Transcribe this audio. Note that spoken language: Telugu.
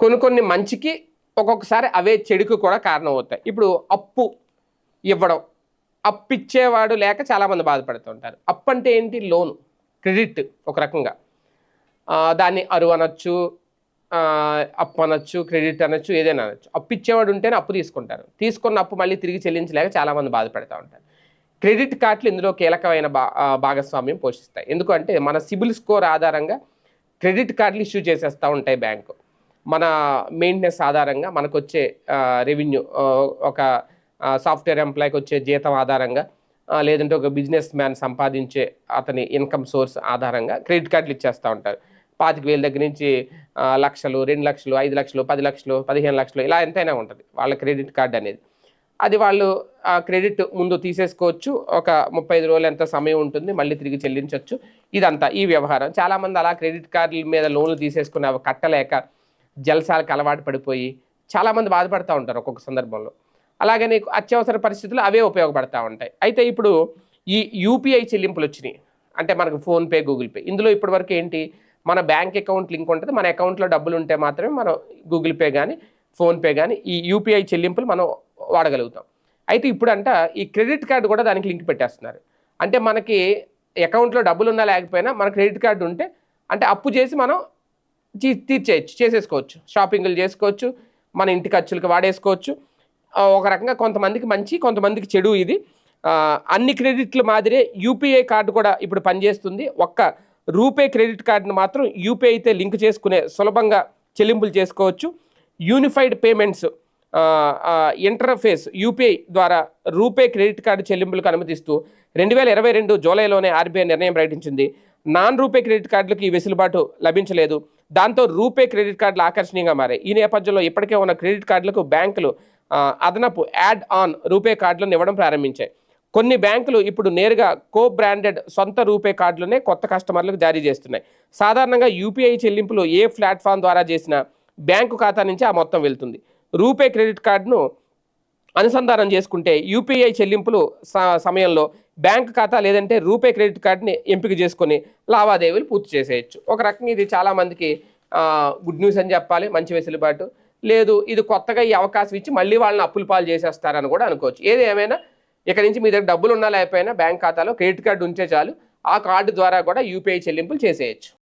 కొన్ని కొన్ని మంచికి ఒక్కొక్కసారి అవే చెడుకు కూడా కారణం అవుతాయి ఇప్పుడు అప్పు ఇవ్వడం అప్పు ఇచ్చేవాడు లేక చాలామంది బాధపడుతుంటారు. అప్పు అంటే ఏంటి? లోను క్రెడిట్ ఒక రకంగా. దాన్ని అరువు అనొచ్చు అప్పు అనొచ్చు క్రెడిట్ అనొచ్చు ఏదైనా అనొచ్చు. అప్పు ఇచ్చేవాడు ఉంటేనే అప్పు తీసుకుంటారు. తీసుకున్న అప్పు మళ్ళీ తిరిగి చెల్లించలేక చాలామంది బాధపడుతూ ఉంటారు క్రెడిట్ కార్డులు ఇందులో కీలకమైన భా భాగస్వామ్యం పోషిస్తాయి. ఎందుకంటే మన సిబిల్ స్కోర్ ఆధారంగా క్రెడిట్ కార్డులు ఇష్యూ చేసేస్తూ ఉంటాయి బ్యాంకు. మన మెయింటెనెన్స్ ఆధారంగా మనకు వచ్చే రెవెన్యూ ఒక సాఫ్ట్వేర్ ఎంప్లాయ్కి వచ్చే జీతం ఆధారంగా లేదంటే ఒక బిజినెస్ మ్యాన్ సంపాదించే అతని ఇన్కమ్ సోర్స్ ఆధారంగా క్రెడిట్ కార్డులు ఇచ్చేస్తూ ఉంటారు. పాతిక వేల దగ్గర నుంచి లక్షలు రెండు లక్షలు ఐదు లక్షలు పది లక్షలు పదిహేను లక్షలు ఇలా ఎంతైనా ఉంటుంది వాళ్ళ క్రెడిట్ కార్డు అనేది. అది వాళ్ళు ఆ క్రెడిట్ ముందు తీసేసుకోవచ్చు. ఒక ముప్పై ఐదు రోజులు ఎంత సమయం ఉంటుంది మళ్ళీ తిరిగి చెల్లించవచ్చు ఇదంతా ఈ వ్యవహారం. చాలామంది అలా క్రెడిట్ కార్డుల మీద లోన్లు తీసేసుకుని అవి కట్టలేక జలసాలకు అలవాటు పడిపోయి చాలామంది బాధపడుతూ ఉంటారు ఒక్కొక్క సందర్భంలో. అలాగే నీకు అత్యవసర పరిస్థితులు అవే ఉపయోగపడతా ఉంటాయి. అయితే ఇప్పుడు ఈ యూపీఐ చెల్లింపులు వచ్చినాయి. అంటే మనకు ఫోన్పే గూగుల్ పే. ఇందులో ఇప్పటివరకు ఏంటి? మన బ్యాంక్ అకౌంట్ లింక్ ఉంటుంది. మన అకౌంట్లో డబ్బులు ఉంటే మాత్రమే మనం గూగుల్ పే కానీ ఫోన్పే కానీ ఈ యూపీఐ చెల్లింపులు మనం వాడగలుగుతాం. అయితే ఇప్పుడంట ఈ క్రెడిట్ కార్డు కూడా దానికి లింక్ పెట్టేస్తున్నారు. అంటే మనకి అకౌంట్లో డబ్బులు ఉన్నా లేకపోయినా మన క్రెడిట్ కార్డు ఉంటే అంటే అప్పు చేసి మనం తీర్చేయచ్చు చేసేసుకోవచ్చు. షాపింగ్లు చేసుకోవచ్చు మన ఇంటి ఖర్చులకు వాడేసుకోవచ్చు. ఒక రకంగా కొంతమందికి మంచి కొంతమందికి చెడు ఇది. అన్ని క్రెడిట్లు మాదిరే యూపీఐ కార్డు కూడా ఇప్పుడు పనిచేస్తుంది. ఒక్క రూపే క్రెడిట్ కార్డును మాత్రం యూపీఐ అయితే లింక్ చేసుకునే సులభంగా చెల్లింపులు చేసుకోవచ్చు. యూనిఫైడ్ పేమెంట్స్ ఇంటర్ఫేస్ యూపీఐ ద్వారా రూపే క్రెడిట్ కార్డు చెల్లింపులకు అనుమతిస్తూ రెండు వేల ఇరవై రెండు జూలైలోనే ఆర్బీఐ నిర్ణయం ప్రకటించింది. నాన్ రూపే క్రెడిట్ కార్డులకు ఈ వెసులుబాటు లభించలేదు. దాంతో రూపే క్రెడిట్ కార్డులు ఆకర్షణీయంగా మారాయి. ఈ నేపథ్యంలో ఇప్పటికే ఉన్న క్రెడిట్ కార్డులకు బ్యాంకులు అదనపు యాడ్ ఆన్ రూపే కార్డులను ఇవ్వడం ప్రారంభించాయి. కొన్ని బ్యాంకులు ఇప్పుడు నేరుగా కో బ్రాండెడ్ సొంత రూపే కార్డులనే కొత్త కస్టమర్లకు జారీ చేస్తున్నాయి. సాధారణంగా యూపీఐ చెల్లింపులు ఏ ప్లాట్ఫామ్ ద్వారా చేసినా బ్యాంకు ఖాతా నుంచి ఆ మొత్తం వెళ్తుంది. రూపే క్రెడిట్ కార్డును అనుసంధానం చేసుకుంటే యూపీఐ చెల్లింపులు సమయంలో బ్యాంక్ ఖాతా లేదంటే రూపే క్రెడిట్ కార్డ్ని ఎంపిక చేసుకొని లావాదేవీలు పూర్తి చేసేయచ్చు. ఒక రకంగా ఇది చాలామందికి గుడ్ న్యూస్ అని చెప్పాలి మంచి వెసులుబాటు. లేదు ఇది కొత్తగా ఈ అవకాశం ఇచ్చి మళ్ళీ వాళ్ళని అప్పులు పాలు చేసేస్తారని కూడా అనుకోవచ్చు. ఏది ఏమైనా ఇక్కడ నుంచి మీ దగ్గర డబ్బులు ఉన్నా లేకపోయినా బ్యాంక్ ఖాతాలో క్రెడిట్ కార్డు ఉంటే చాలు ఆ కార్డు ద్వారా కూడా యూపీఐ చెల్లింపులు చేసేయచ్చు.